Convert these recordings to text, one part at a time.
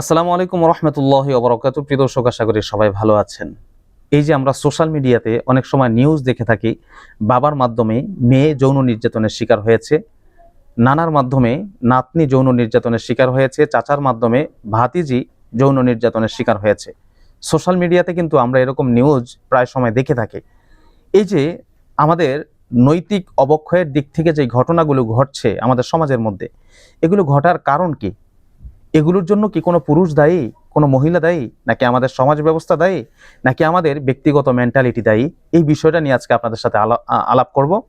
আসসালামু আলাইকুম রহমতুল্লাহ অবরকাত প্রিয় দর্শক, আশা করি সবাই ভালো আছেন। এই যে আমরা সোশ্যাল মিডিয়াতে অনেক সময় নিউজ দেখে থাকি, বাবার মাধ্যমে মেয়ে যৌন নির্যাতনের শিকার হয়েছে, নানার মাধ্যমে নাতনি যৌন নির্যাতনের শিকার হয়েছে, চাচার মাধ্যমে ভাতিজি যৌন নির্যাতনের শিকার হয়েছে। সোশ্যাল মিডিয়াতে কিন্তু আমরা এরকম নিউজ প্রায় সময় দেখে থাকি। এই যে আমাদের নৈতিক অবক্ষয়ের দিক থেকে যে ঘটনাগুলো ঘটছে আমাদের সমাজের মধ্যে, এগুলো ঘটার কারণ কি? এগুলোর জন্য কি কোনো পুরুষ দায়ী, কোনো মহিলা দায়ী, নাকি আমাদের সমাজ ব্যবস্থা দায়ী, নাকি আমাদের ব্যক্তিগত মেন্টালিটি দায়ী? এই বিষয়টা নিয়ে আজকে আপনাদের সাথে আলা- আলাপ করব।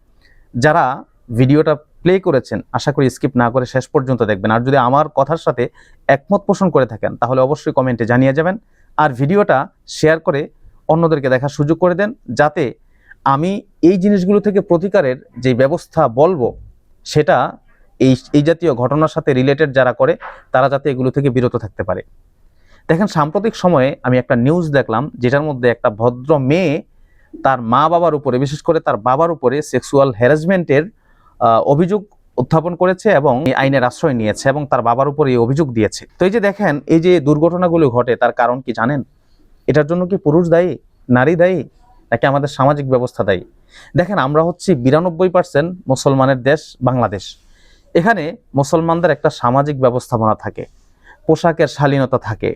যারা ভিডিওটা প্লে করেছেন, আশা করি স্কিপ না করে শেষ পর্যন্ত দেখবেন। আর যদি আমার কথার সাথে একমত পোষণ করে থাকেন, তাহলে অবশ্যই কমেন্টে জানিয়ে যাবেন। আর ভিডিওটা শেয়ার করে অন্যদেরকে দেখার সুযোগ করে দেন, যাতে আমি এই জিনিসগুলো থেকে প্রতিকারের যে ব্যবস্থা বলব, সেটা এই এই জাতীয় ঘটনার সাথে রিলেটেড যারা করে, তারা যাতে এগুলো থেকে বিরত থাকতে পারে। দেখেন, সাম্প্রতিক সময়ে আমি একটা নিউজ দেখলাম, যেটার মধ্যে একটা ভদ্র মেয়ে তার মা বাবার উপরে, বিশেষ করে তার বাবার উপরে সেক্সুয়াল হ্যারাসমেন্টের অভিযোগ উত্থাপন করেছে এবং আইনের আশ্রয় নিয়েছে এবং তার বাবার উপর এই অভিযোগ দিয়েছে। তো এই যে দেখেন, এই যে দুর্ঘটনাগুলো ঘটে, তার কারণ কি জানেন? এটার জন্য কি পুরুষ দায়ী? নারী দায়ী? নাকি আমাদের সামাজিক ব্যবস্থা দায়ী? দেখেন, আমরা হচ্ছি বিরানব্বই পার্সেন্ট মুসলমানের দেশ, বাংলাদেশ। এখানে মুসলমানদের একটা সামাজিক ব্যবস্থাপনা থাকে, পোশাকের শালীনতা থাকে,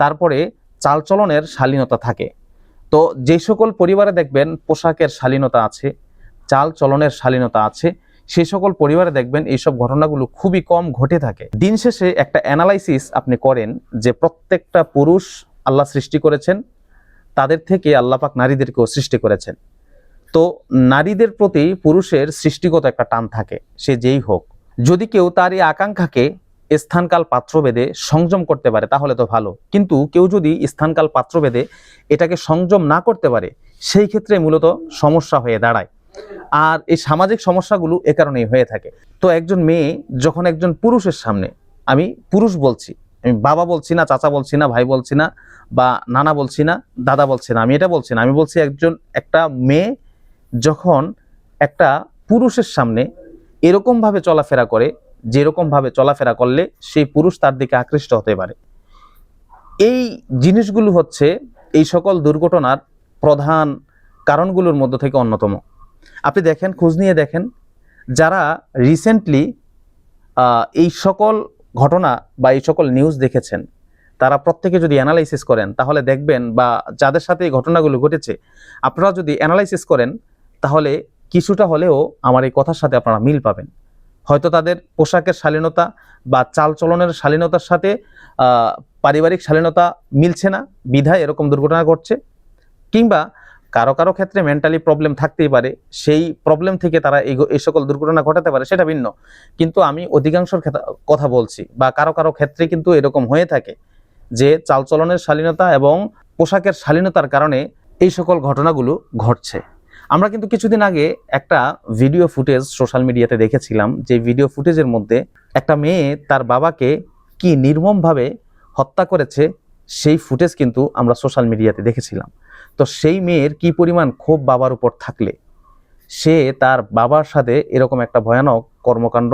তারপরে চালচলনের শালীনতা থাকে। তো যে সকল পরিবারে দেখবেন পোশাকের শালীনতা আছে চাল চলনের শালীনতা আছে সেই সকল পরিবারে দেখবেন এইসব ঘটনাগুলো খুবই কম ঘটে থাকে। দিন শেষে একটা অ্যানালাইসিস আপনি করেন যে প্রত্যেকটা পুরুষ আল্লাহ সৃষ্টি করেছেন, তাদের থেকে আল্লাপাক নারীদেরকেও সৃষ্টি করেছেন। তো নারীদের প্রতি পুরুষের সৃষ্টিগত একটা টান থাকে, সে যেই হোক। যদি কেউ তার এই আকাঙ্ক্ষাকে স্থানকাল পাত্রভেদে সংযম করতে পারে, তাহলে তো ভালো। কিন্তু কেউ যদি স্থানকাল পাত্রভেদে এটাকে সংযম না করতে পারে, সেই ক্ষেত্রে মূলত সমস্যা হয়ে দাঁড়ায়। আর এই সামাজিক সমস্যাগুলো এ কারণেই হয়ে থাকে। তো একজন মেয়ে যখন একজন পুরুষের সামনে, আমি পুরুষ বলছি, আমি বাবা বলছি না, চাচা বলছি না, ভাই বলছি না, বা নানা বলছি না, দাদা বলছি না, আমি এটা বলছি না, আমি বলছি একজন, একটা মেয়ে যখন একটা পুরুষের সামনে এরকমভাবে চলাফেরা করে যেরকমভাবে চলাফেরা করলে সেই পুরুষ তার দিকে আকৃষ্ট হতে পারে। এই জিনিসগুলো হচ্ছে এই সকল দুর্ঘটনার প্রধান কারণগুলোর মধ্য থেকে অন্যতম। আপনি দেখেন, খোঁজ নিয়ে দেখেন, যারা রিসেন্টলি এই সকল ঘটনা বা এই সকল নিউজ দেখেছেন, তারা প্রত্যেকে যদি অ্যানালাইসিস করেন, তাহলে দেখবেন বা যাদের সাথে এই ঘটনাগুলো ঘটেছে, আপনারা যদি অ্যানালাইসিস করেন, তাহলে কিছুটা হলেও আমার এই কথার সাথে আপনারা মিল পাবেন। হয়তো তাদের পোশাকের শালীনতা বা চালচলনের শালীনতার সাথে পারিবারিক শালীনতা মিলছে না, বিধায় এরকম দুর্ঘটনা ঘটছে। কিংবা কারও কারও ক্ষেত্রে মেন্টালি প্রবলেম থাকতেই পারে, সেই প্রবলেম থেকে তারা এই এই সকল দুর্ঘটনা ঘটাতে পারে, সেটা ভিন্ন। কিন্তু আমি অধিকাংশর কথা বলছি বা কারও কারও ক্ষেত্রে কিন্তু এরকম হয়ে থাকে যে চালচলনের শালীনতা এবং পোশাকের শালীনতার কারণে এই সকল ঘটনাগুলো ঘটছে। আমরা কিন্তু কিছুদিন আগে একটা ভিডিও ফুটেজ সোশ্যাল মিডিয়াতে দেখেছিলাম, যে ভিডিও ফুটেজের মধ্যে একটা মেয়ে তার বাবাকে কি নির্মমভাবে হত্যা করেছে, সেই ফুটেজ কিন্তু আমরা সোশ্যাল মিডিয়াতে দেখেছিলাম। তো সেই মেয়ের কি পরিমাণ ক্ষোভ বাবার উপর থাকলে? সে তার বাবার সাথে এরকম একটা ভয়ানক কর্মকাণ্ড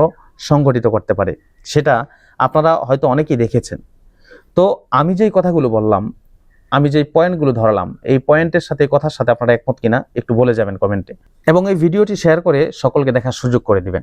সংগঠিত করতে পারে, সেটা আপনারা হয়তো অনেকেই দেখেছেন। তো আমি যেই কথাগুলো বললাম আমি যে পয়েন্টগুলো ধরালাম, এই পয়েন্টের সাথে কথার সাথে আপনারা একমত কিনা, একটু বলে যাবেন কমেন্টে এবং এই ভিডিওটি শেয়ার করে সকলকে দেখার সুযোগ করে দিবেন।